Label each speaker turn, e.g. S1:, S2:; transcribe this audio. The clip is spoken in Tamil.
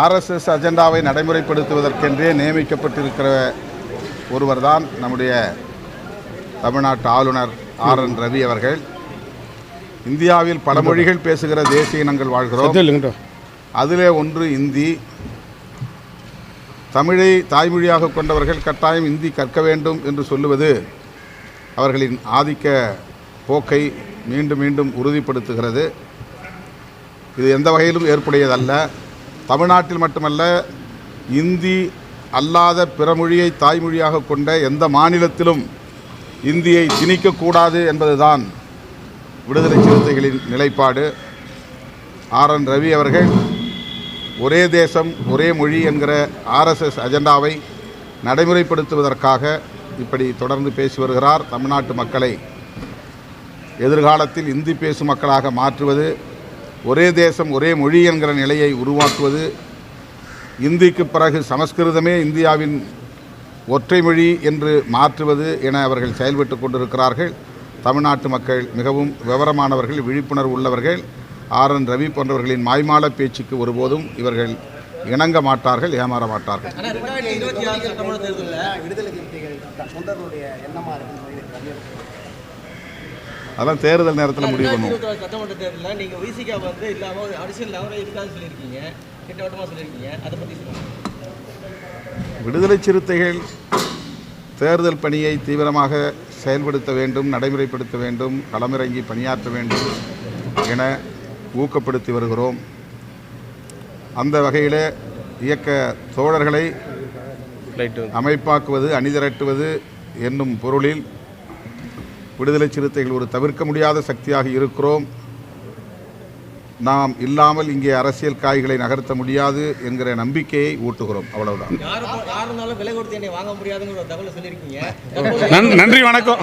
S1: ஆர்எஸ்எஸ் அஜெண்டாவை நடைமுறைப்படுத்துவதற்கென்றே நியமிக்கப்பட்டிருக்கிற ஒருவர்தான் நம்முடைய தமிழ்நாட்டு ஆளுநர் ஆர் என் ரவி அவர்கள். இந்தியாவில் பல மொழிகள் பேசுகிற தேசிய இனங்கள் வாழ்கிறோம். அதிலே ஒன்று இந்தி. தமிழை தாய்மொழியாக கொண்டவர்கள் கட்டாயம் இந்தி கற்க வேண்டும் என்று சொல்லுவது அவர்களின் ஆதிக்க போக்கை மீண்டும் மீண்டும் உறுதிப்படுத்துகிறது. இது எந்த வகையிலும் ஏற்புடையதல்ல. தமிழ்நாட்டில் மட்டுமல்ல இந்தி அல்லாத பிற மொழியை தாய்மொழியாக கொண்ட எந்த மாநிலத்திலும் இந்தியை திணிக்கக்கூடாது என்பதுதான் விடுதலை சிறுத்தைகளின் நிலைப்பாடு. ஆர். என். ரவி அவர்கள் ஒரே தேசம் ஒரே மொழி என்கிற ஆர்எஸ்எஸ் அஜெண்டாவை நடைமுறைப்படுத்துவதற்காக இப்படி தொடர்ந்து பேசி வருகிறார் தமிழ்நாட்டு மக்களை. எதிர்காலத்தில் இந்தி பேசும் மக்களாக மாற்றுவது ஒரே தேசம் ஒரே மொழி என்கிற நிலையை உருவாக்குவது இந்திக்கு பிறகு சமஸ்கிருதமே இந்தியாவின் ஒற்றை மொழி என்று மாற்றுவது என அவர்கள் செயல்பட்டு கொண்டிருக்கிறார்கள். தமிழ்நாட்டு மக்கள் மிகவும் விவரமானவர்கள் விழிப்புணர்வு உள்ளவர்கள். ஆர். என். ரவி போன்றவர்களின் மாய்மால பேச்சுக்கு ஒருபோதும் இவர்கள் இணங்க மாட்டார்கள் ஏமாற மாட்டார்கள்.
S2: விடுதலை
S1: அதெல்லாம் தேர்தல் நேரத்தில் முடிவு பண்ணுவோம்.
S3: சட்டமன்ற தேர்தலில் நீங்கள் விசிகா வந்து இல்லாமல் அரசியல் நகரம் இருக்காதுன்னு சொல்லியிருக்கீங்க. திட்டவட்டமாக சொல்லியிருக்கீங்க. அதை பற்றி சொல்லுங்கள்
S1: விடுதலை சிறுத்தைகள் தேர்தல் பணியை தீவிரமாக செயல்படுத்த வேண்டும் நடைமுறைப்படுத்த வேண்டும் களமிறங்கி பணியாற்ற வேண்டும் என ஊக்கப்படுத்தி வருகிறோம். அந்த வகையில் இயக்க தோழர்களை அமைப்பாக்குவது அணிதிரட்டுவது என்னும் பொருளில் விடுதலை சிறுத்தைகள் ஒரு தவிர்க்க முடியாத சக்தியாக இருக்கிறோம். நாம் இல்லாமல் இங்கே அரசியல் காய்களை நகர்த்த முடியாது என்கிற நம்பிக்கையை ஊட்டுகிறோம். அவ்வளவுதான்.
S3: யாரு யார் இருந்தாலும் விலை கொடுத்து என்னை வாங்க முடியாதுங்கிற ஒரு தகவலை சொல்லியிருக்கீங்க.
S1: நன்றி வணக்கம்.